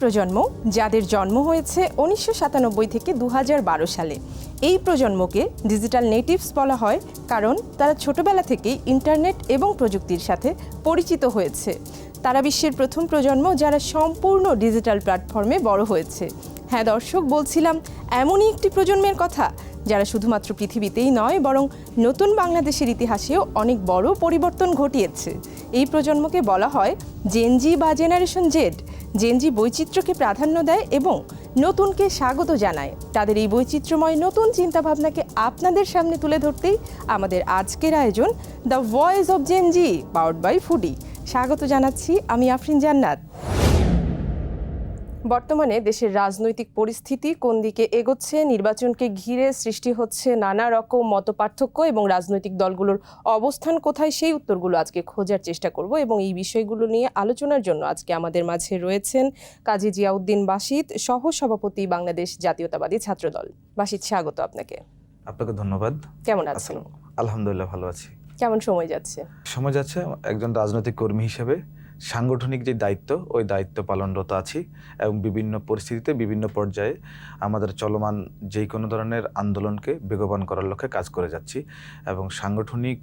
প্রজন্ম যাদের জন্ম হয়েছে উনিশশো সাতানব্বই থেকে দু হাজার বারো সালে। এই প্রজন্মকে ডিজিটাল নেটিভস বলা হয় কারণ তারা ছোটবেলা থেকেই ইন্টারনেট এবং প্রযুক্তির সাথে পরিচিত হয়েছে। তারা বিশ্বের প্রথম প্রজন্ম যারা সম্পূর্ণ ডিজিটাল প্ল্যাটফর্মে বড় হয়েছে। হ্যাঁ দর্শক, বলছিলাম, এমনই একটি প্রজন্মের কথা, যারা শুধুমাত্র পৃথিবীতেই নয়, বরং নতুন বাংলাদেশের ইতিহাসেও অনেক বড় পরিবর্তন ঘটিয়েছে। এই প্রজন্মকে বলা হয় জেনজি বা জেনারেশন জেড জেনজি বৈচিত্র্যকে প্রাধান্য দেয় এবং নতুনকে স্বাগত জানায়। তাদের এই বৈচিত্র্যময় নতুন চিন্তাভাবনাকে আপনাদের সামনে তুলে ধরতেই আমাদের আজকের আয়োজন the voice of Gen Z, powered by Foodi. স্বাগত জানাচ্ছি আমি আফরিন জান্নাত। বর্তমানে দেশের রাজনৈতিক পরিস্থিতি কোন দিকে এগোচ্ছে নির্বাচনকে ঘিরে সৃষ্টি হচ্ছে নানা রকম মতপার্থক্য এবং রাজনৈতিক দলগুলোর অবস্থান কোথায় সেই উত্তরগুলো আজকে খোঁজার চেষ্টা করব এবং এই বিষয়গুলো নিয়ে আলোচনার জন্য আজকে আমাদের মাঝে রয়েছেন কাজী জিয়াউদ্দিন বাসিদ সহ সভাপতি বাংলাদেশ জাতীয়তাবাদী ছাত্রদল। বাসিদ স্বাগত আপনাকে। আপনাকে ধন্যবাদ। কেমন আছেন? আলহামদুলিল্লাহ ভালো আছি। কেমন সময় যাচ্ছে? সময় যাচ্ছে একজন রাজনৈতিক কর্মী হিসেবে। সাংগঠনিক যে দায়িত্ব, ওই দায়িত্ব পালনরত আছি এবং বিভিন্ন পরিস্থিতিতে বিভিন্ন পর্যায়ে আমাদের চলমান যে কোনো ধরনের আন্দোলনকে বেগবান করার লক্ষ্যে কাজ করে যাচ্ছি এবং সাংগঠনিক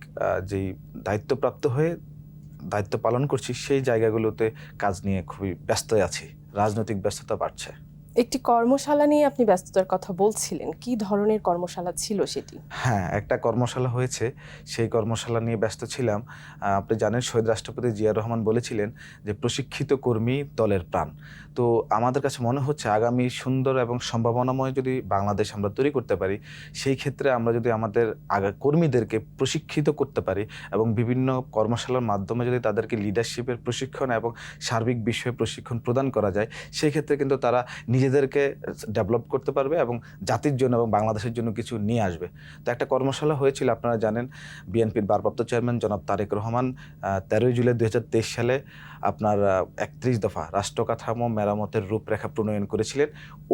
যেই দায়িত্বপ্রাপ্ত হয়ে দায়িত্ব পালন করছি, সেই জায়গাগুলোতে কাজ নিয়ে খুবই ব্যস্ত আছি। রাজনৈতিক ব্যস্ততা বাড়ছে। একটি কর্মশালা নিয়ে আপনি ব্যস্ততার কথা বলছিলেন। কি ধরনের কর্মশালা ছিল সেটি? হ্যাঁ একটা কর্মশালা হয়েছে। সেই কর্মশালা নিয়ে ব্যস্ত ছিলাম। আপনি জানেন শহীদ রাষ্ট্রপতি জিয়া রহমান বলেছিলেন যে, প্রশিক্ষিত কর্মী দলের প্রাণ। তো আমাদের কাছে মনে হচ্ছে আগামী সুন্দর এবং সম্ভাবনাময় যদি বাংলাদেশ আমরা তৈরি করতে পারি, সেই ক্ষেত্রে আমরা যদি আমাদের আগা, কর্মীদেরকে প্রশিক্ষিত করতে পারি এবং বিভিন্ন কর্মশালার মাধ্যমে যদি তাদেরকে লিডারশিপের প্রশিক্ষণ এবং সার্বিক বিষয়ে প্রশিক্ষণ প্রদান করা যায়, সেই ক্ষেত্রে কিন্তু তারা নিজেদেরকে ডেভেলপ করতে পারবে এবং জাতির জন্য এবং বাংলাদেশের জন্য কিছু নিয়ে আসবে। তো একটা কর্মশালা হয়েছিল, আপনারা জানেন বিএনপির ভারপ্রাপ্ত চেয়ারম্যান জনাব তারেক রহমান তেরোই জুলাই দু হাজার তেইশ সালে আপনার একত্রিশ দফা রাষ্ট্র কাঠামো মেরামতের রূপরেখা প্রণয়ন করেছিলেন।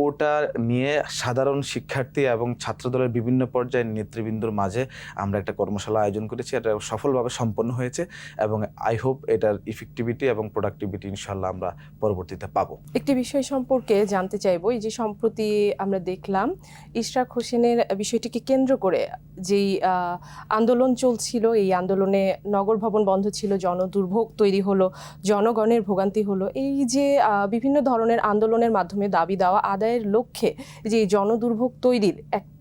ওটা নিয়ে সাধারণ শিক্ষার্থী এবং ছাত্রদলের বিভিন্ন পর্যায়ের নেতৃবৃন্দর মাঝে আমরা একটা কর্মশালা আয়োজন করেছি। এটা সফলভাবে সম্পন্ন হয়েছে এবং আই হোপ এটার ইফেক্টিভিটি এবং প্রোডাক্টিভিটি ইনশাল্লাহ আমরা পরবর্তীতে পাবো। একটি বিষয় সম্পর্কে জানতে চাইব, এই যে সম্প্রতি আমরা দেখলাম ইশরাক হোসেনের বিষয়টিকে কেন্দ্র করে যেই আন্দোলন চলছিল, এই আন্দোলনে নগর ভবন বন্ধ ছিল, জনদুর্ভোগ তৈরি হলো জনগণের ভোগান্তি হলো। এই যে বিভিন্ন ধরনের আন্দোলনের মাধ্যমে দাবি দেওয়া আদায়ের লক্ষ্যে যে জনদুর্ভোগ তৈরির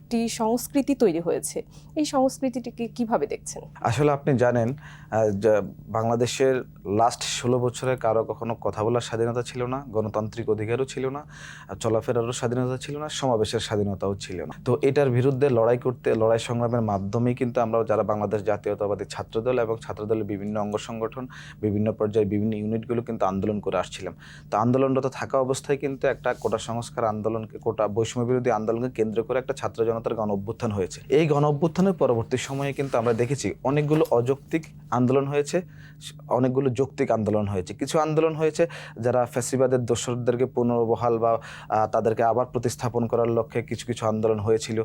একটি সংস্কৃতি তৈরি হয়েছে। এই সংস্কৃতিটিকে কীভাবে দেখছেন? আসলে আপনি জানেন বাংলাদেশের লাস্ট ষোলো বছরে কারও কখনো কথা বলার স্বাধীনতা ছিল না, গণতান্ত্রিক অধিকারও ছিল না চলাফেরারও স্বাধীনতা ছিল না, সমাবেশের স্বাধীনতাও ছিল না। তো এটার বিরুদ্ধে লড়াই করতে, লড়াই সংগ্রামের মাধ্যমেই কিন্তু আমরা যারা বাংলাদেশ জাতীয়তাবাদী ছাত্রদল এবং ছাত্রদলের বিভিন্ন অঙ্গ সংগঠন, বিভিন্ন পর্যায়ে বিভিন্ন ইউনিটগুলো কিন্তু আন্দোলন করে আসছিলাম। তো আন্দোলনরত থাকা অবস্থায় কিন্তু একটা কোটা সংস্কার আন্দোলনকে, কোটা বৈষম্য বিরোধী আন্দোলনকে কেন্দ্র করে একটা ছাত্র জনতার গণ অভ্যুত্থান হয়েছে। এই গণ অভ্যুত্থানের পরবর্তী সময়ে কিন্তু আমরা দেখেছি অনেকগুলো অযৌক্তিক আন্দোলন হয়েছে, অনেকগুলো যৌক্তিক আন্দোলন হয়েছে। কিছু আন্দোলন হয়েছে যারা ফ্যাসিবাদের দোসরদেরকে পুনর্বহাল বা তাদেরকে আবার প্রতিস্থাপন করার লক্ষ্যে কিছু কিছু আন্দোলন হয়েছিল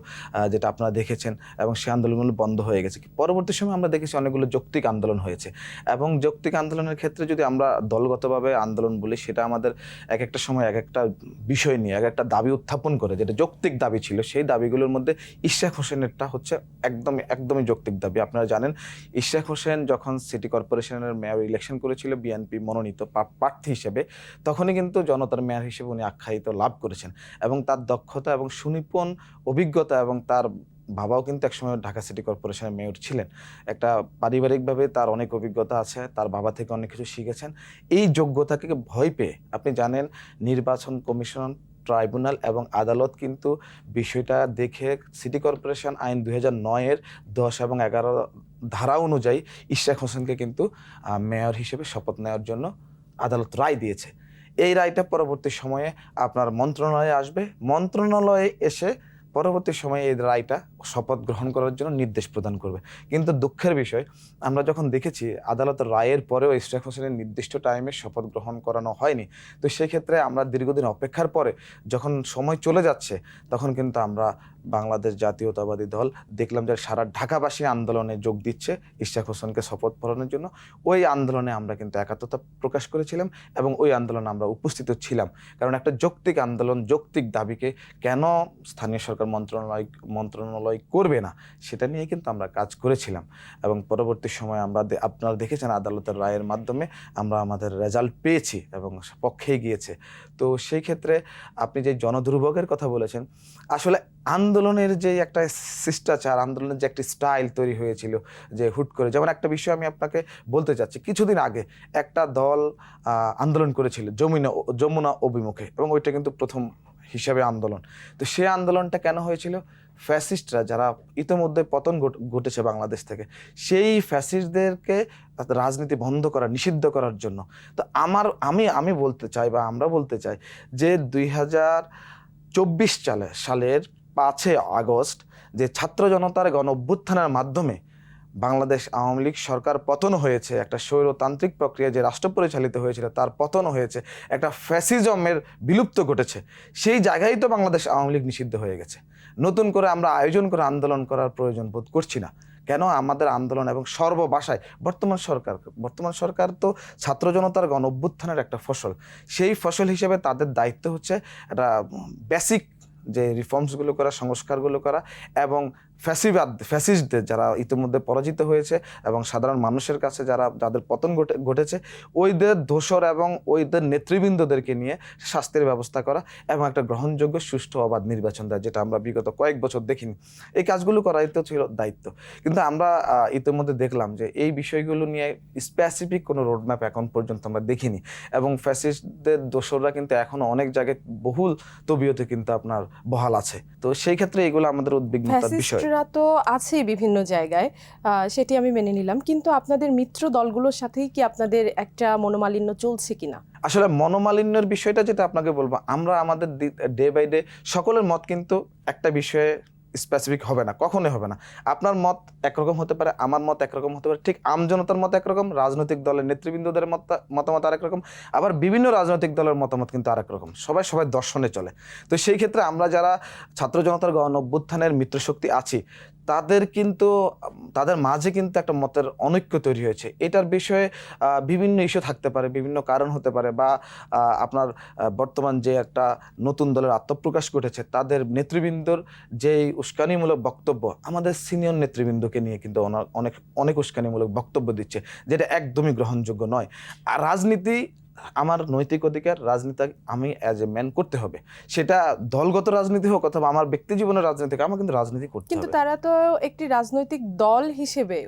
যেটা আপনারা দেখেছেন এবং সেই আন্দোলনগুলো বন্ধ হয়ে গেছে। পরবর্তী সময় আমরা দেখেছি অনেকগুলো যৌক্তিক আন্দোলন হয়েছে এবং যৌক্তিক আন্দোলনের ক্ষেত্রে যদি আমরা দলগতভাবে আন্দোলন বলি, সেটা আমাদের এক একটা সময় এক একটা বিষয় নিয়ে, এক একটা দাবি উত্থাপন করে, যেটা যৌক্তিক দাবি ছিল, সেই দাবিগুলোর মধ্যে ইশরাক হোসেনেরটা হচ্ছে একদমই একদমই যৌক্তিক দাবি। আপনারা জানেন, ইশরাক হোসেন যখন সিটি কর্পোরেশনের মেয়র ইলেকশন করেছিল বিএনপি মনোনীত প্রার্থী হিসেবে, তখনই কিন্তু জনতার মেয়র হিসেবে উনি আখ্যায়িত লাভ করেছেন এবং তার দক্ষতা এবং সুনিপুণ অভিজ্ঞতা এবং তার বাবাও কিন্তু একসময় ঢাকা সিটি কর্পোরেশনের মেয়র ছিলেন। একটা পারিবারিকভাবে তার অনেক অভিজ্ঞতা আছে, তার বাবা থেকে অনেক কিছু শিখেছেন। এই যোগ্যতাকে ভয় পেয়ে আপনি জানেন, নির্বাচন কমিশন ট্রাইব্যুনাল এবং আদালত কিন্তু বিষয়টা দেখে সিটি কর্পোরেশন আইন দুই হাজার নয়ের দশ এবং এগারো ধারা অনুযায়ী ইশাক হোসেনকে কিন্তু মেয়র হিসেবে শপথ নেওয়ার জন্য আদালত রায় দিয়েছে। এই রায়টা পরবর্তী সময়ে আপনার মন্ত্রণালয়ে আসবে। মন্ত্রণালয়ে এসে পরবর্তী সময়ে এই রায়টা শপথ গ্রহণ করার জন্য নির্দেশ প্রদান করবে। কিন্তু দুঃখের বিষয়, আমরা যখন দেখেছি আদালতের রায়ের পরেও ইশরাক হোসেনের নির্দিষ্ট টাইমে শপথ গ্রহণ করানো হয়নি, তো সেক্ষেত্রে আমরা দীর্ঘদিন অপেক্ষার পরে যখন সময় চলে যাচ্ছে, তখন কিন্তু আমরা বাংলাদেশ জাতীয়তাবাদী দল। দেখলাম যে সারা ঢাকাবাসী আন্দোলনে যোগ দিচ্ছে ইশাক হোসেনকে শপথ পড়ানোর জন্য। ওই আন্দোলনে আমরা কিন্তু একাত্মতা প্রকাশ করেছিলাম এবং ওই আন্দোলনে আমরা উপস্থিত ছিলাম। কারণ একটা যৌক্তিক আন্দোলন, যৌক্তিক দাবিকে কেন স্থানীয় সরকার মন্ত্রণালয় মন্ত্রণালয় করবে না, সেটা নিয়ে কিন্তু আমরা কাজ করেছিলাম। এবং পরবর্তী সময় আমরা আপনারা দেখেছেন আদালতের রায়ের মাধ্যমে আমরা আমাদের রেজাল্ট পেয়েছি এবং পক্ষে গিয়েছে তো সেই ক্ষেত্রে আপনি যে জনদুর্ভোগের কথা বলেছেন, আসলে আন্দোলনের যে একটা শিষ্টাচার, আন্দোলনের যে একটি স্টাইল তৈরি হয়েছিল, যে হুট করে, যেমন একটা বিষয় আমি আপনাকে বলতে চাচ্ছি, কিছুদিন আগে একটা দল আন্দোলন করেছিল, যমুনা যমুনা অভিমুখে, এবং ওইটা কিন্তু প্রথম হিসাবে আন্দোলন। তো সে আন্দোলনটা কেন হয়েছিল? ফ্যাসিস্টরা যারা ইতিমধ্যে পতন ঘটেছে বাংলাদেশ থেকে, সেই ফ্যাসিস্টদেরকে রাজনীতি বন্ধ করা, নিষিদ্ধ করার জন্য। তো আমার, আমি আমি বলতে চাই বা আমরা বলতে চাই যে দুই হাজার চব্বিশ সালে, সালের পাঁচই আগস্ট যে ছাত্র জনতার গণ অভ্যুত্থানের মাধ্যমে বাংলাদেশ আওয়ামী লীগ সরকার পতন হয়েছে, একটা স্বৈরতান্ত্রিক প্রক্রিয়া যে রাষ্ট্র পরিচালিত হয়েছিল তার পতন হয়েছে, একটা ফ্যাসিজমের বিলুপ্ত ঘটেছে, সেই জায়গায় তো বাংলাদেশ আওয়ামী লীগ নিষিদ্ধ হয়ে গেছে। নতুন করে আমরা আয়োজন করে আন্দোলন করার প্রয়োজন বোধ করছি না। কেন আমাদের আন্দোলন এবং সর্ববাসায় বর্তমান সরকার বর্তমান সরকার তো ছাত্র জনতার গণ অভ্যুত্থানের একটা ফসল। সেই ফসল হিসেবে তাদের দায়িত্ব হচ্ছে একটা বেসিক যে রিফর্মসগুলো করা সংস্কারগুলো করা এবং ফ্যাসিবাদ ফ্যাসিস্টদের যারা ইতিমধ্যে পরাজিত হয়েছে এবং সাধারণ মানুষের কাছে যারা, যাদের পতন ঘটে, ঘটেছে, ওইদের দোসর এবং ওইদের নেতৃবৃন্দদেরকে নিয়ে শাস্তির ব্যবস্থা করা এবং একটা গ্রহণযোগ্য সুষ্ঠু অবাধ নির্বাচন দেয় যেটা আমরা বিগত কয়েক বছর দেখিনি। এই কাজগুলো করাই তো ছিল দায়িত্ব। কিন্তু আমরা ইতিমধ্যে দেখলাম যে এই বিষয়গুলো নিয়ে স্পেসিফিক কোনো রোডম্যাপ এখন পর্যন্ত আমরা দেখিনি এবং ফ্যাসিস্টদের দোসররা কিন্তু এখনও অনেক জায়গায় বহুল তবিয়তে কিন্তু আপনার বহাল আছে। তো সেই ক্ষেত্রে এগুলো আমাদের উদ্বিগ্নতার বিষয়। ফ্যাসিস্টরা তো আছেই বিভিন্ন জায়গায় সেটি আমি মেনে নিলাম। কিন্তু আপনাদের মিত্র দলগুলোর সাথেই কি আপনাদের একটা মনোমালিন্য চলছে কিনা? আসলে মনোমালিন্যের বিষয়টা যেটা আপনাকে বলব, আমরা আমাদের ডে বাই ডে সকলের মত কিন্তু একটা বিষয়ে স্পেসিফিক হবে না, কখনোই হবে না। আপনার মত একরকম হতে পারে, আমার মত একরকম হতে পারে, ঠিক আমজনতার মত একরকম, রাজনৈতিক দলের নেতৃবৃন্দদের মত, মতামত আরেক রকম আবার বিভিন্ন রাজনৈতিক দলের মতামত কিন্তু আরেক রকম সবাই সবাই দর্শনে চলে। তো সেই ক্ষেত্রে আমরা যারা ছাত্র জনতার গণ অভ্যুত্থানের মিত্রশক্তি আছি তাদের কিন্তু, তাদের মাঝে কিন্তু একটা মতের অনৈক্য তৈরি হয়েছে। এটার বিষয়ে বিভিন্ন ইস্যু থাকতে পারে, বিভিন্ন কারণ হতে পারে বা আপনার বর্তমান যে একটা নতুন দলের আত্মপ্রকাশ ঘটেছে, তাদের নেতৃবৃন্দর যেই উস্কানিমূলক বক্তব্য, আমাদের সিনিয়র নেতৃবৃন্দকে নিয়ে কিন্তু অনেক অনেক উস্কানিমূলক বক্তব্য দিচ্ছে, যেটা একদমই গ্রহণযোগ্য নয়। আর রাজনীতি আমার নৈতিক অধিকার রাজনীতি আমি অ্যাজ এ ম্যান করতে হবে। সেটা দলগত রাজনীতি হোক অথবা আমার ব্যক্তি জীবনের রাজনীতি হোক আমার কিন্তু রাজনীতি করতে কিন্তু তারা তো একটি রাজনৈতিক দল হিসেবে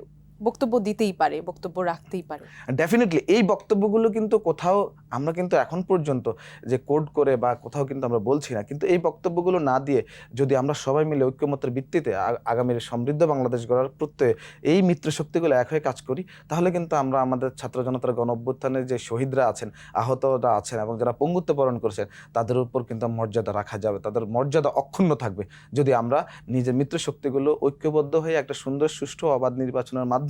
বক্তব্য দিতেই পারে, বক্তব্য রাখতেই পারে। ডেফিনেটলি এই বক্তব্যগুলো কিন্তু কোথাও আমরা কিন্তু এখন পর্যন্ত যে কোড করে বা কোথাও কিন্তু আমরা বলছি না, কিন্তু এই বক্তব্যগুলো না দিয়ে যদি আমরা সবাই মিলে ঐক্যমতের ভিত্তিতে আগামীর সমৃদ্ধ বাংলাদেশ গড়ার প্রত্যয়ে এই মিত্র শক্তিগুলো এক হয়ে কাজ করি, তাহলে কিন্তু আমরা আমাদের ছাত্র জনতার গণ অভ্যুত্থানের যে শহীদরা আছেন, আহতরা আছেন এবং যারা পঙ্গুত্ব বরণ করেছেন, তাদের উপর কিন্তু মর্যাদা রাখা যাবে, তাদের মর্যাদা অক্ষুণ্ণ থাকবে। যদি আমরা নিজের মিত্র শক্তিগুলো ঐক্যবদ্ধ হয়ে একটা সুন্দর, সুষ্ঠু, অবাধ নির্বাচনের মাধ্যমে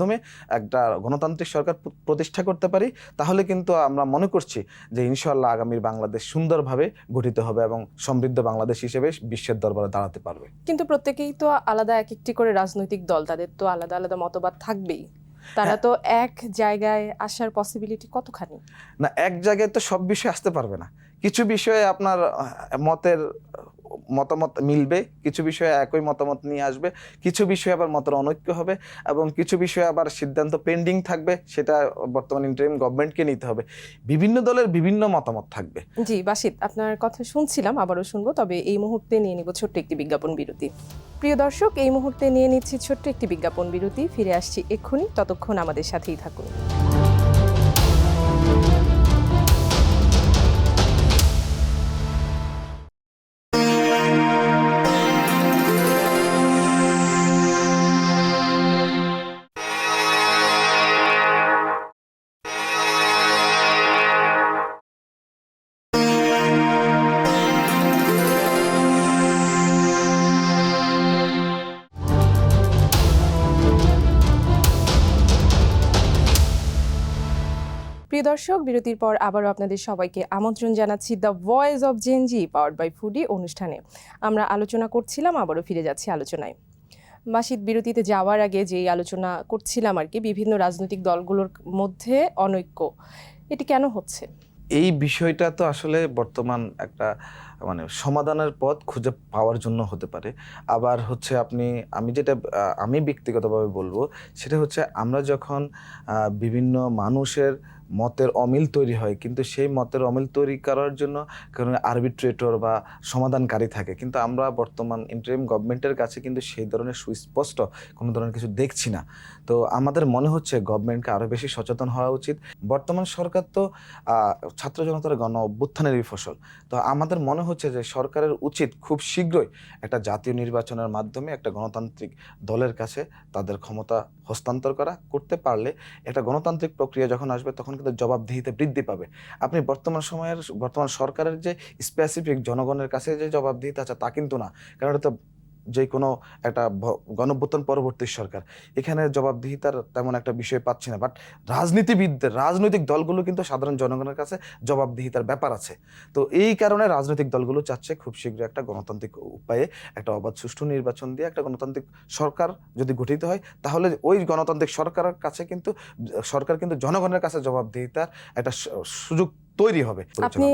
একটা গণতান্ত্রিক সরকার প্রতিষ্ঠা করতে পারি তাহলে কিন্তু আমরা মনে করছি যে ইনশাল্লাহ আগামীর বাংলাদেশ সুন্দরভাবে গঠিত হবে এবং সমৃদ্ধ বাংলাদেশ হিসেবে বিশ্বের দরবারে দাঁড়াতে পারবে। কিন্তু প্রত্যেকেই তো আলাদা এক একটি করে রাজনৈতিক দল তাদের তো আলাদা আলাদা মতবাদ থাকবেই। তারা তো এক জায়গায় আসার পসিবিলিটি কতখানি? না এক জায়গায় তো সব বিষয় আসতে পারবে না। কিছু বিষয়ে আপনার মতের মতামত মিলবে, কিছু বিষয়ে একই মতামত নিয়ে আসবে, কিছু বিষয়ে আবার মতের অনৈক্য হবে এবং কিছু বিষয়ে আবার সিদ্ধান্ত পেন্ডিং থাকবে, সেটা বর্তমান ইন্টারিম গভর্নমেন্টকে নিতে হবে। বিভিন্ন দলের বিভিন্ন মতামত থাকবে। জি, বাসিত, আপনার কথা শুনছিলাম, আবারও শুনব, তবে এই মুহূর্তে নিয়ে নিব ছোট্ট একটি বিজ্ঞাপন বিরতি। প্রিয় দর্শক, এই মুহূর্তে নিয়ে নিচ্ছি ছোট্ট একটি বিজ্ঞাপন বিরতি, ফিরে আসছি এক্ষুনি, ততক্ষণ আমাদের সাথেই থাকুন। প্রিয় দর্শক, বিরতির পর আবারও আপনাদের সবাইকে আমন্ত্রণ জানাচ্ছি the voice of Gen Z powered by Foodi অনুষ্ঠানে। আমরা আলোচনা করছিলাম, আবারও ফিরে যাচ্ছি আলোচনায়। মাসিদ, বিরতিতে যাওয়ার আগে যেই আলোচনা করছিলাম আর কি, বিভিন্ন রাজনৈতিক দলগুলোর মধ্যে অনৈক্য, এটি কেন হচ্ছে? এই বিষয়টা তো আসলে বর্তমান একটা মানে সমাধানের পথ খুঁজে পাওয়ার জন্য হতে পারে। আবার হচ্ছে আপনি, আমি যেটা আমি ব্যক্তিগতভাবে বলব, সেটা হচ্ছে আমরা যখন বিভিন্ন মানুষের মতের অমিল তৈরি হয়, কিন্তু সেই মতের অমিল তৈরি করার জন্য কারণ আরবিট্রেটর বা সমাধানকারী থাকে। কিন্তু আমরা বর্তমান ইন্টারিম গভর্নমেন্টের কাছে কিন্তু সেই ধরনের সুস্পষ্ট কোনো ধরনের কিছু দেখছি না। তো আমাদের মনে হচ্ছে গভর্নমেন্টকে আরও বেশি সচেতন হওয়া উচিত। বর্তমান সরকার তো ছাত্র জনতার গণ অভ্যুত্থানেরই ফসল। তো আমাদের মনে হচ্ছে যে সরকারের উচিত খুব শীঘ্রই একটা জাতীয় নির্বাচনের মাধ্যমে একটা গণতান্ত্রিক দলের কাছে তাদের ক্ষমতা হস্তান্তর করা, করতে পারলে একটা গণতান্ত্রিক প্রক্রিয়া যখন আসবে তখন কিন্তু জবাবদিহিতে বৃদ্ধি পাবে। আপনি বর্তমান সময়ের, বর্তমান সরকারের যে স্পেসিফিক জনগণের কাছে যে জবাবদিহিতা আছে তা কিন্তু না। কারণ এটা তো যে কোনো একটা গণঅভ্যুত্থান পরবর্তী সরকার। এখানে জবাবদিহিতার তেমন একটা বিষয় পাচ্ছি না বাট রাজনীতিবিদদের রাজনৈতিক দলগুলো কিন্তু সাধারণ জনগণের কাছে জবাবদিহিতার ব্যাপার আছে। তো এই কারণে রাজনৈতিক দলগুলো চাচ্ছে খুব শীঘ্রই একটা গণতান্ত্রিক উপায়ে একটা অবাধ সুষ্ঠু নির্বাচন দিয়ে একটা গণতান্ত্রিক সরকার যদি গঠিত হয়, তাহলে ওই গণতান্ত্রিক সরকারের কাছে কিন্তু, সরকার কিন্তু জনগণের কাছে জবাবদিহিতার একটা সুযোগ তৈরি হবে আপনি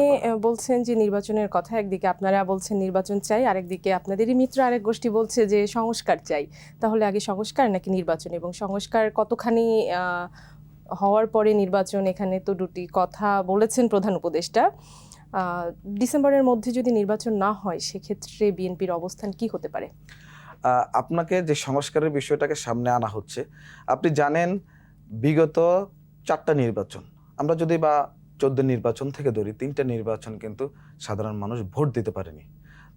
বলছেন যে নির্বাচনের কথা একদিকে আপনারা বলছেন নির্বাচন চাই আরেকদিকে আপনাদেরই মিত্র আরেক গোষ্ঠী বলছে যে সংস্কার চাই। তাহলে আগে সংস্কার নাকি নির্বাচন? এবং সংস্কার কতখানি হওয়ার পরে নির্বাচন? এখানে তো দুটি কথা বলেছেন প্রধান উপদেষ্টা। ডিসেম্বরের মধ্যে যদি নির্বাচন না হয় সেক্ষেত্রে বিএনপির অবস্থান কি হতে পারে? আপনাকে যে সংস্কারের বিষয়টাকে সামনে আনা হচ্ছে আপনি জানেন বিগত চারটা নির্বাচন। আমরা যদি বা চোদ্দ নির্বাচন থেকে ধরি, তিনটা নির্বাচন কিন্তু সাধারণ মানুষ ভোট দিতে পারেনি।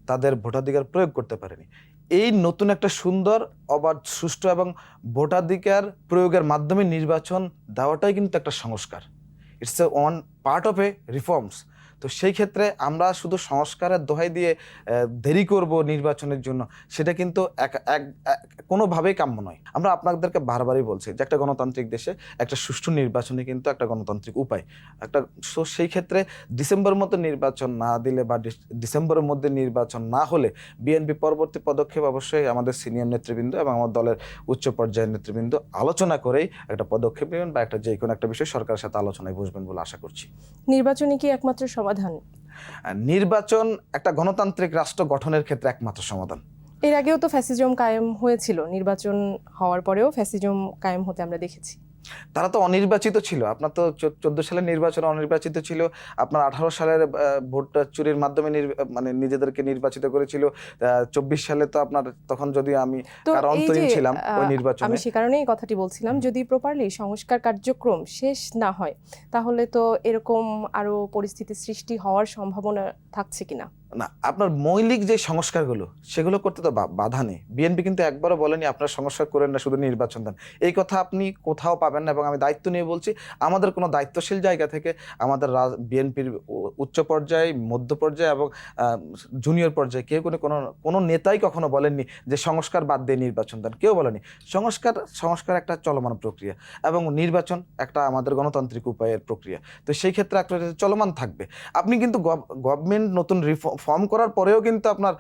তাদের ভোটাধিকার প্রয়োগ করতে পারেনি। এই নতুন একটা সুন্দর, অবাধ, সুষ্ঠু এবং ভোটাধিকার প্রয়োগের মাধ্যমে নির্বাচন দেওয়াটাই কিন্তু একটা সংস্কার। It's a one part of a reforms তো সেই ক্ষেত্রে আমরা শুধু সংস্কারের দোহাই দিয়ে দেরি করব নির্বাচনের জন্য, সেটা কিন্তু এক এক কোনোভাবেই কাম্য নয়। আমরা আপনাদেরকে বারবারই বলছি যে একটা গণতান্ত্রিক দেশে একটা সুষ্ঠু নির্বাচনই কিন্তু একটা গণতান্ত্রিক উপায়। একটা, সো সেই ক্ষেত্রে ডিসেম্বর মতো নির্বাচন না দিলে বা ডিস- ডিসেম্বরের মধ্যে নির্বাচন না হলে বিএনপি পরবর্তী পদক্ষেপ অবশ্যই আমাদের সিনিয়র নেতৃবৃন্দ এবং আমার দলের উচ্চ পর্যায়ের নেতৃবৃন্দ আলোচনা করেই একটা পদক্ষেপ নেবেন বা একটা যে কোনো একটা বিষয় সরকারের সাথে আলোচনায় বসবেন বলে আশা করছি। নির্বাচনই কি একমাত্র সমাধান? নির্বাচন একটা গণতান্ত্রিক রাষ্ট্র গঠনের ক্ষেত্রে একমাত্র সমাধান। এর আগেও তো ফ্যাসিজম কায়েম হয়েছিল। নির্বাচন হওয়ার পরেও ফ্যাসিজম কায়েম হতে আমরা দেখেছি। তারা তো অনির্বাচিত ছিল। আপনার তো চোদ্দ সালের নির্বাচন অনির্বাচিত ছিল। আপনার আঠারো সালের ভোট চুরির মাধ্যমে মানে নিজেদেরকে নির্বাচিত করেছিল। চব্বিশ সালে তো আপনার তখন যদি আমি অন্তরীণ ছিলাম ওই নির্বাচনে। আমি সে কারণেই এই কথাটি বলছিলাম যদি প্রপারলি সংস্কার কার্যক্রম শেষ না হয় তাহলে তো এরকম আরও পরিস্থিতি সৃষ্টি হওয়ার সম্ভাবনা থাকছে কিনা? না, আপনার মৌলিক যে সংস্কারগুলো, সেগুলো করতে তো বাধা নেই। বিএনপি কিন্তু একবারও বলেনি, আপনার সংস্কার করেন না, শুধু নির্বাচন দেন। এই কথা আপনি কোথাও পাবেন না এবং আমি দায়িত্ব নিয়ে বলছি, আমাদের কোনো দায়িত্বশীল জায়গা থেকে আমাদের বিএনপির উচ্চ পর্যায়ে, মধ্য পর্যায়ে এবং জুনিয়র পর্যায়ে কেউ কোনো কোনো কোনো নেতাই কখনো বলেননি যে সংস্কার বাদ দিয়ে নির্বাচন দেন। কেউ বলেনি। সংস্কার সংস্কার একটা চলমান প্রক্রিয়া এবং নির্বাচন একটা আমাদের গণতান্ত্রিক উপায়ের প্রক্রিয়া। তো সেই ক্ষেত্রে একটা চলমান থাকবে। আপনি কিন্তু গভর্নমেন্ট নতুন ফর্ম করার পরেও কিন্তু আপনার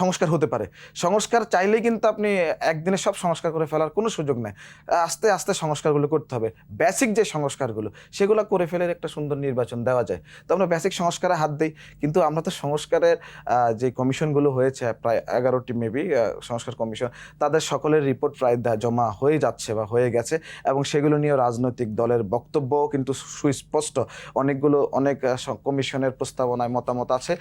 সংস্কার হতে পারে। সংস্কার চাইলেই কিন্তু আপনি একদিনে সব সংস্কার করে ফেলার কোনো সুযোগ নেই। আস্তে আস্তে সংস্কারগুলো করতে হবে। বেসিক যে সংস্কারগুলো, সেগুলো করে ফেলে একটা সুন্দর নির্বাচন দেওয়া যায়। তো আমরা বেসিক সংস্কারে হাত দিই, কিন্তু আমরা তো সংস্কারের যে কমিশনগুলো হয়েছে, প্রায় এগারোটি মেবি সংস্কার কমিশন, তাদের সকলের রিপোর্ট প্রায় জমা হয়ে যাচ্ছে বা হয়ে গেছে এবং সেগুলো নিয়ে রাজনৈতিক দলের বক্তব্য কিন্তু সুস্পষ্ট। অনেকগুলো অনেক কমিশনের প্রস্তাবনায় মতামত আছে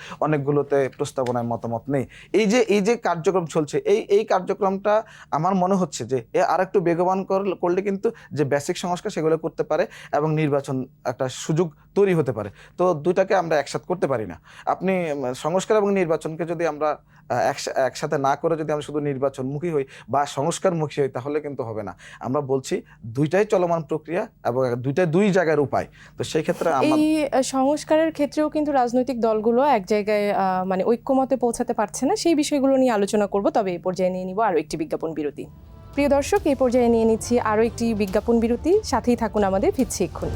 অনেকগুলোতে প্রস্তাবনায় মতামত নেই। এই যে এই যে কার্যক্রম চলছে, এই এই কার্যক্রমটা আমার মনে হচ্ছে যে, এ আর একটু বেগবান করলে- কিন্তু যে বেসিক সংস্কার সেগুলো করতে পারে এবং নির্বাচন একটা সুযোগ তৈরি হতে পারে। তো দুইটাকে আমরা একসাথে করতে পারি না। আপনি সংস্কার এবং নির্বাচনকে যদি আমরা একসা- একসাথে না করে যদি আমরা শুধু নির্বাচনমুখী হই বা সংস্কারমুখী হই, তাহলে কিন্তু হবে না। আমরা বলছি দুইটাই চলমান প্রক্রিয়া এবং দুইটাই দুই জায়গার উপায়। তো সেই ক্ষেত্রে এই সংস্কারের ক্ষেত্রেও কিন্তু রাজনৈতিক দলগুলো এক জায়গায় মানে ঐক্যমতে পৌঁছাতে পারছে না, সেই বিষয়গুলো নিয়ে আলোচনা করব। তবে এই পর্যায়ে নিয়ে নিব আরও একটি বিজ্ঞাপন বিরতি। প্রিয় দর্শক, এই পর্যায়ে নিয়ে নিচ্ছি আরও একটি বিজ্ঞাপন বিরতি। সাথেই থাকুন আমাদের ফিরছি এক্ষুনি।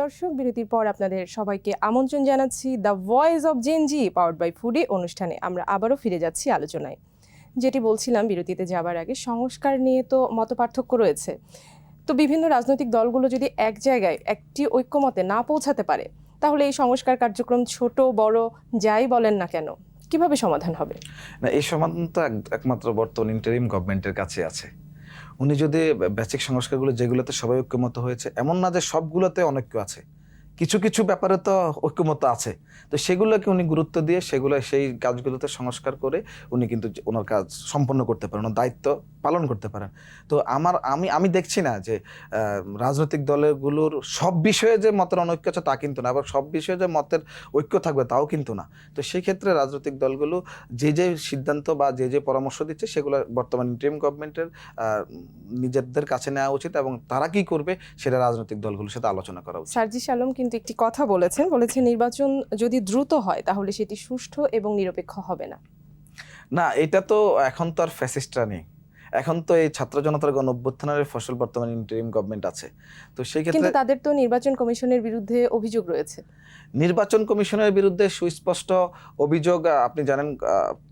দর্শক, বিরতির পর আপনাদের সবাইকে আমন্ত্রণ জানাচ্ছি the voice of Gen Z powered by Foodi অনুষ্ঠানে। আমরা আবারও ফিরে যাচ্ছি আলোচনায়। যেটি বলছিলাম, বিরতিতে যাবার আগে সংস্কার নিয়ে তো মতপার্থক্য রয়েছে। তো বিভিন্ন রাজনৈতিক দলগুলো যদি এক জায়গায় একটি ঐক্যমতে না পৌঁছাতে পারে, তাহলে এই সংস্কার কার্যক্রম ছোট, বড়, যাই বলেন না কেন, কীভাবে সমাধান হবে? না, এই সমাধান তো এক- একমাত্র বর্তমান ইন্টারিম গভর্নমেন্টের কাছে আছে। উনি যদি বেসিক সংস্কারগুলো যেগুলোতে সবাই ঐক্যমত হয়েছে এমন না যে সবগুলোতে অনৈক্য আছে। কিছু কিছু ব্যাপারে তো ঐক্যমত আছে। তো সেগুলোকে উনি গুরুত্ব দিয়ে সেগুলো, সেই কাজগুলোতে সংস্কার করে উনি কিন্তু ওনার কাজ সম্পন্ন করতে পারেন, ওনার দায়িত্ব পালন করতে পারেন। তো আমার, আমি আমি দেখছি না যে রাজনৈতিক দলগুলোর সব বিষয়ে যে মতের অনৈক্য আছে তা কিন্তু না, আবার সব বিষয়ে যে মতের ঐক্য থাকবে তাও কিন্তু না। তো সেই ক্ষেত্রে রাজনৈতিক দলগুলো যে যে সিদ্ধান্ত বা যে যে পরামর্শ দিচ্ছে সেগুলো বর্তমান ইন্টারিম গভর্নমেন্টের নিজেদের কাছে নেওয়া উচিত এবং তারা কি করবে সেটা রাজনৈতিক দলগুলোর সাথে আলোচনা করা উচিত। সার্জিস আলম কিন্তু একটি কথা বলেছেন বলেছেন নির্বাচন যদি দ্রুত হয় তাহলে সেটি সুষ্ঠু এবং নিরপেক্ষ হবে না। না, এটা তো এখন তো আর ফ্যাসিস্টরা নেই। এখন তো এই ছাত্র জনতার গণ অভ্যুত্থানের ফসল বর্তমানে ইন্টারিম গভর্নমেন্ট আছে। তো সেই কিন্তু ক্ষেত্রে তাদের তো নির্বাচন কমিশনের বিরুদ্ধে অভিযোগ রয়েছে। নির্বাচন কমিশনের বিরুদ্ধে সুস্পষ্ট অভিযোগ আপনি জানেন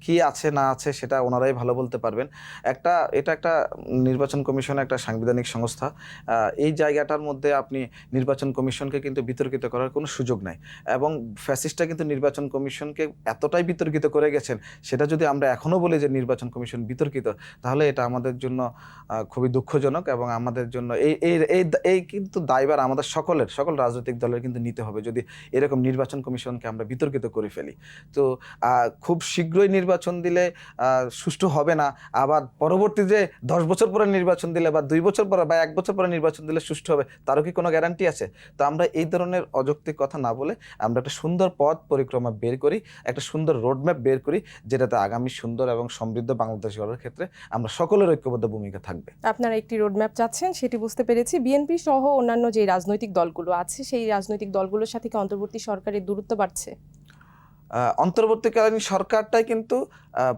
কি আছে না আছে সেটা ওনারাই ভালো বলতে পারবেন। একটা এটা একটা নির্বাচন কমিশন একটা সাংবিধানিক সংস্থা। এই জায়গাটার মধ্যে আপনি নির্বাচন কমিশনকে কিন্তু বিতর্কিত করার কোনো সুযোগ নাই। এবং ফ্যাসিস্টটা কিন্তু নির্বাচন কমিশনকে এতটাই বিতর্কিত করে গেছেন সেটা যদি আমরা এখনও বলি যে নির্বাচন কমিশন বিতর্কিত তাহলে এটা আমাদের জন্য খুবই দুঃখজনক এবং আমাদের জন্য এই এই এই কিন্তু দায়বার আমাদের সকলের, সকল রাজনৈতিক দলের কিন্তু নিতে হবে যদি এরকম নির্বাচন কমিশনকে আমরা বিতর্কিত করে ফেলি। তো খুব শীঘ্রই নির্বাচন দিলে সুষ্ঠু হবে না, আবার পরবর্তী যে দশ বছর পরে নির্বাচন দিলে বা দুই বছর পরে বা এক বছর পরে নির্বাচন দিলে সুষ্ঠু হবে, তারও কি কোনো গ্যারান্টি আছে? তো আমরা এই ধরনের অযৌক্তিক কথা না বলে আমরা একটা সুন্দর পথ পরিক্রমা বের করি, একটা সুন্দর রোডম্যাপ বের করি, যেটাতে আগামী সুন্দর এবং সমৃদ্ধ বাংলাদেশ গড়ার ক্ষেত্রে আমরা সকলের ঐক্যবদ্ধ ভূমিকা থাকবে। আপনারা একটি রোডম্যাপ চাচ্ছেন সেটি বুঝতে পেরেছি। বিএনপি সহ অন্যান্য যে রাজনৈতিক দলগুলো আছে সেই রাজনৈতিক দলগুলোর সাথে কি অন্তর্বর্তী সরকারের দূরত্ব বাড়ছে? অন্তর্বর্তীকালীন সরকারটাই কিন্তু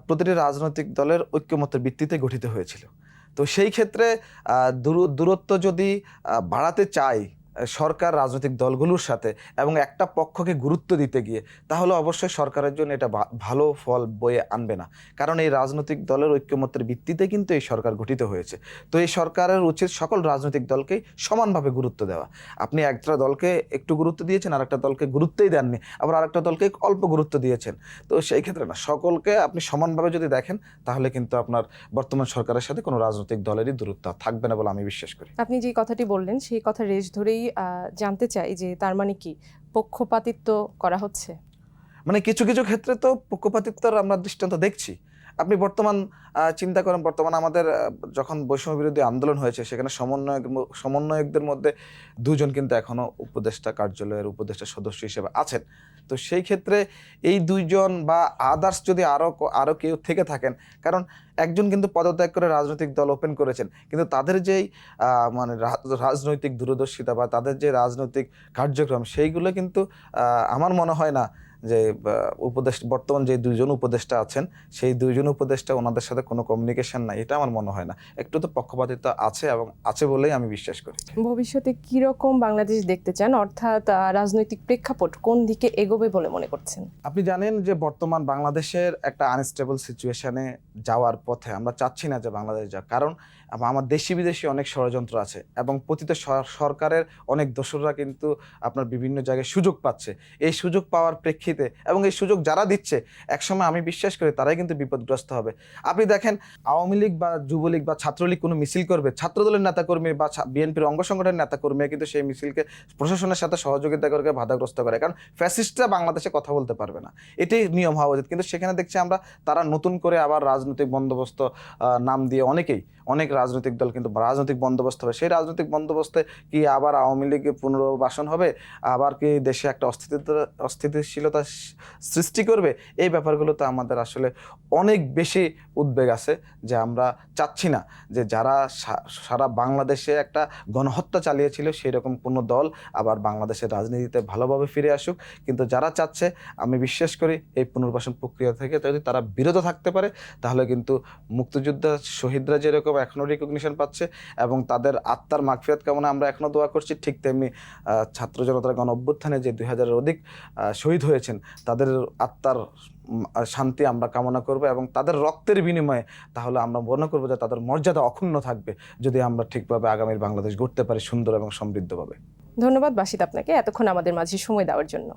প্রতিটি রাজনৈতিক দলের ঐক্যমতের ভিত্তিতে গঠিত হয়েছিল। তো সেই ক্ষেত্রে দূর- দূরত্ব যদি বাড়াতে চাই আহ, সরকার, রাজনৈতিক দলগুলোর সাথে এবং একটা পক্ষকে গুরুত্ব দিতে গিয়ে, তাহলে অবশ্যই সরকারের জন্য এটা ভালো ফল বয়ে আনবে না। কারণ এই রাজনৈতিক দলের ঐক্যমতের ভিত্তিতে কিন্তু এই সরকার গঠিত হয়েছে। তো এই সরকারের উচিত সকল রাজনৈতিক দলকেই সমানভাবে গুরুত্ব দেওয়া। আপনি একটা দলকে একটু গুরুত্ব দিয়েছেন আর একটা দলকে গুরুত্বই দেননি, আবার আরেকটা দলকে অল্প গুরুত্ব দিয়েছেন। তো সেই ক্ষেত্রে না, সকলকে আপনি সমানভাবে যদি দেখেন, তাহলে কিন্তু আপনার বর্তমান সরকারের সাথে কোনো রাজনৈতিক দলেরই দূরত্ব থাকবে না বলে আমি বিশ্বাস করি। আপনি যে কথাটি বললেন, সেই কথা রেশ ধরেই জানতে চাই যে তার মানে কি পক্ষপাতিত্ব করা হচ্ছে? মানে কিছু কিছু ক্ষেত্রে তো পক্ষপাতিত্বর আমরা দৃষ্টান্ত দেখছি। আপনি বর্তমান চিন্তা করেন, বর্তমান আমাদের যখন বৈষম্য বিরোধী আন্দোলন হয়েছে, সেখানে সমন্বয়ক, সমন্বয়কদের মধ্যে দুজন কিন্তু এখনও উপদেষ্টা কার্যালয়ের উপদেষ্টা সদস্য হিসেবে আছেন। তো সেই ক্ষেত্রে এই দুইজন বা আদার্স যদি আরও আরও কেউ থেকে থাকেন, কারণ একজন কিন্তু পদত্যাগ করে রাজনৈতিক দল ওপেন করেছেন, কিন্তু তাদের যেই মানে রাজনৈতিক দূরদর্শিতা বা তাদের যে রাজনৈতিক কার্যক্রম, সেইগুলো কিন্তু আমার মনে হয় না যে উপদেশ বর্তমান যে দুইজন উপদেষ্টা আছেন সেই দুইজন উপদেষ্টা ওনাদের সাথে কোনো কমিউনিকেশন নাই এটা আমার মনে হয় না। একটু তো পক্ষপাতিত্ব আছে এবং আছে বলেই আমি বিশ্বাস করি। ভবিষ্যতে কি রকম বাংলাদেশ দেখতে চান? অর্থাৎ রাজনৈতিক প্রেক্ষাপট কোন দিকে এগোবে বলে মনে করছেন? আপনি জানেন যে বর্তমান বাংলাদেশের একটা আনস্টেবল সিচুয়েশনে যাওয়ার পথে আমরা চাচ্ছি না যে বাংলাদেশ যাক। কারণ আম- আমার দেশি বিদেশি অনেক ষড়যন্ত্র আছে এবং প্রতিটা সরকারের অনেক দোসররা কিন্তু আপনার বিভিন্ন জায়গায় সুযোগ পাচ্ছে। এই সুযোগ পাওয়ার প্রেক্ষিতে এবং এই সুযোগ যারা দিচ্ছে, একসময় আমি বিশ্বাস করি তারাই কিন্তু বিপদগ্রস্ত হবে। আপনি দেখেন, আওয়ামী লীগ বা যুবলীগ বা ছাত্রলীগ কোনো মিছিল করবে, ছাত্রদলের নেতাকর্মী বা বিএনপির অঙ্গ সংগঠনের নেতাকর্মী কিন্তু সেই মিছিলকে প্রশাসনের সাথে সহযোগিতা করে বাধাগ্রস্ত করে। কারণ ফ্যাসিস্টরা বাংলাদেশে কথা বলতে পারবে না। এটাই নিয়ম হওয়া উচিত। কিন্তু সেখানে দেখছি আমরা তারা নতুন করে আবার রাজনৈতিক বন্দোবস্ত নাম দিয়ে অনেকেই, অনেক রাজনৈতিক দল কিন্তু রাজনৈতিক বন্দোবস্ত হবে। সেই রাজনৈতিক বন্দোবস্তে কি আবার আওয়ামী লীগের পুনর্বাসন হবে? আবার কি দেশে একটা অস্থিতিশীলতা অস্থিতিশীলতা সৃষ্টি করবে? এই ব্যাপারগুলোতে আমাদের আসলে অনেক বেশি উদ্বেগ আছে যে আমরা চাচ্ছি না যে যারা সারা বাংলাদেশে একটা গণহত্যা চালিয়েছিল সেই রকম কোনো দল আবার বাংলাদেশের রাজনীতিতে ভালোভাবে ফিরে আসুক। কিন্তু যারা চাচ্ছে, আমি বিশ্বাস করি এই পুনর্বাসন প্রক্রিয়া থেকে যদি তারা বিরত থাকতে পারে, তাহলে কিন্তু মুক্তিযোদ্ধা শহীদরা যেরকম এখনও রিকগনিশন পাচ্ছে এবং তাদের আত্মার মাগফিরাত কামনা আমরা এখনও দোয়া করছি। ঠিক তেমনি ছাত্র জনতার গণ অভ্যুত্থানে যে দুই হাজারের অধিক শহীদ হয়েছেন তাদের আত্মার শান্তি আমরা কামনা করব এবং তাদের রক্তের বিনিময়ে তাহলে আমরা মনে করব যে তাদের মর্যাদা অক্ষুণ্ণ থাকবে যদি আমরা ঠিকভাবে আগামীর বাংলাদেশ গড়তে পারি সুন্দর এবং সমৃদ্ধভাবে। ধন্যবাদ বাসিত আপনাকে এতক্ষণ আমাদের মাঝে সময় দেওয়ার জন্য।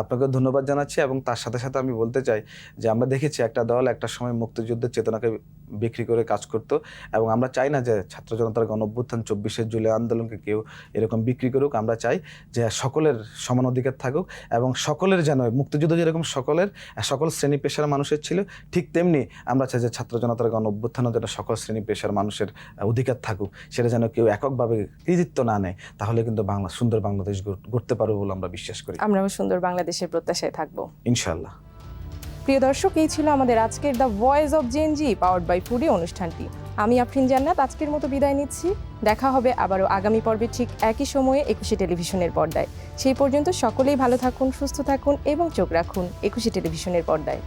আপনাকে ধন্যবাদ জানাচ্ছি এবং তার সাথে সাথে আমি বলতে চাই যে আমরা দেখেছি একটা দল একটা সময় মুক্তিযুদ্ধের চেতনাকে বিক্রি করে কাজ করত এবং আমরা চাই না যে ছাত্র জনতার গণ অভ্যুত্থান চব্বিশের জুলাই আন্দোলনকে কেউ এরকম বিক্রি করুক। আমরা চাই যে সকলের সমান অধিকার থাকুক এবং সকলের যেন মুক্তিযুদ্ধ যেরকম সকলের সকল শ্রেণি পেশার মানুষের ছিল ঠিক তেমনি আমরা চাই যে ছাত্র জনতার গণ অভ্যুত্থানও যেন সকল শ্রেণি পেশার মানুষের অধিকার থাকুক। সেটা যেন কেউ এককভাবে কৃতিত্ব না নেয় তাহলে কিন্তু বাংলা সুন্দর বাংলাদেশ গড়- গড়তে পারব বলে আমরা বিশ্বাস করি। আমরাও সুন্দর বাংলাদেশের প্রত্যাশায় থাকব। ইনশাল্লাহ প্রিয় দর্শক, এই ছিল আমাদের আজকের the voice of Gen Z powered by Foodi অনুষ্ঠানটি। আমি আফরিন জান্নাত, আজকের মতো বিদায় নিচ্ছি। দেখা হবে আবারও আগামী পর্বে ঠিক একই সময়ে একুশে টেলিভিশনের পর্দায়। সেই পর্যন্ত সকলেই ভালো থাকুন, সুস্থ থাকুন এবং চোখ রাখুন একুশে টেলিভিশনের পর্দায়।